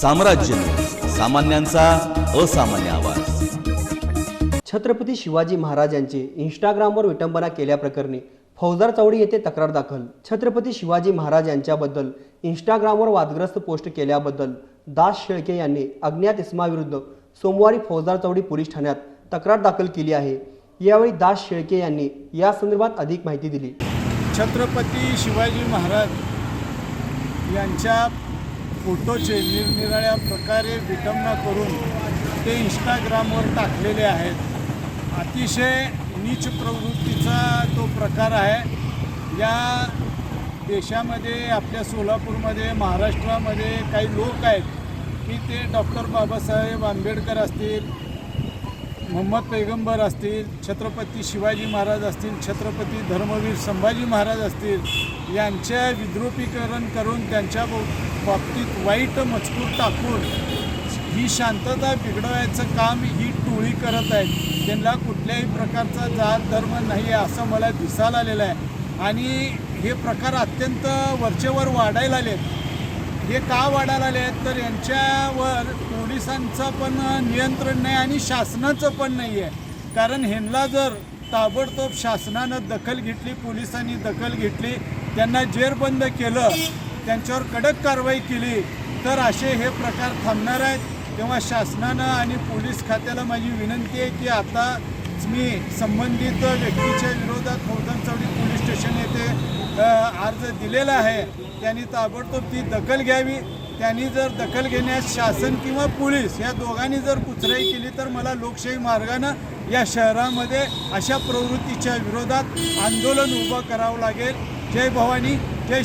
साम्राज्य सामान्यांचा असामान्य आवाज. छत्रपती शिवाजी महाराज यांचे इंस्टाग्रामवर विटंबना केल्याप्रकरणी फौजदार चौडी येथे तक्रार दाखल. छत्रपती शिवाजी महाराज यांच्याबद्दल इंस्टाग्रामवर वादग्रस्त पोस्ट केल्याबद्दल दास शेळके यांनी अज्ञात इसमाविरुद्ध सोमवारी फौजदार चौडी पोलीस ठाण्यात तक्रार दाखल केली आहे. यावेळी दास शेळके यांनी या संदर्भात अधिक माहिती दिली. छत्रपती शिवाजी महाराज यांच्या फोटोचे निरनिराळ्या प्रकारे विटंबना करून ते इंस्टाग्रामवर टाकलेले आहेत. अतिशय नीच प्रवृत्तीचा तो प्रकार आहे. या देशामध्ये आपल्या सोलापूरमध्ये महाराष्ट्रामध्ये काही लोक आहेत की ते डॉक्टर बाबासाहेब आंबेडकर असतील मोहम्मद पैगंबर असतील छत्रपती शिवाजी महाराज असतील छत्रपती धर्मवीर संभाजी महाराज असतील यांच्या विद्रुपीकरण करून त्यांच्या बाबतीत वाईट मजकूर टाकून ही शांतता बिघडवायचं काम ही टोळी करत आहे त्यांना कुठल्याही प्रकारचा जात धर्म नाही आहे असं मला दिसायला आलेलं आहे. आणि हे प्रकार अत्यंत वरचेवर वाढायला आलेत. हे का वाढायला आले आहेत तर यांच्यावर पोलिसांचं पण नियंत्रण नाही आणि शासनाचं पण नाही आहे कारण ह्यांना जर ताबडतोब शासनानं दखल घेतली पोलिसांनी दखल घेतली त्यांना जेरबंद केलं त्यांच्यावर कडक कारवाई केली तर असे हे प्रकार थांबणार आहेत. तेव्हा शासनानं आणि पोलीस खात्याला माझी विनंती आहे की आता मी संबंधित व्यक्तीच्या विरोधात फौजदार पोलीस स्टेशन येथे अर्ज दिलेला आहे. त्यांनी ताबडतोब ती दखल घ्यावी. त्यांनी जर दखल घेण्यास शासन किंवा पोलीस या दोघांनी जर कुचराई केली तर मला लोकशाही मार्गानं या शहरामध्ये अशा प्रवृत्तीच्या विरोधात आंदोलन उभं करावं लागेल. जय भवानी जय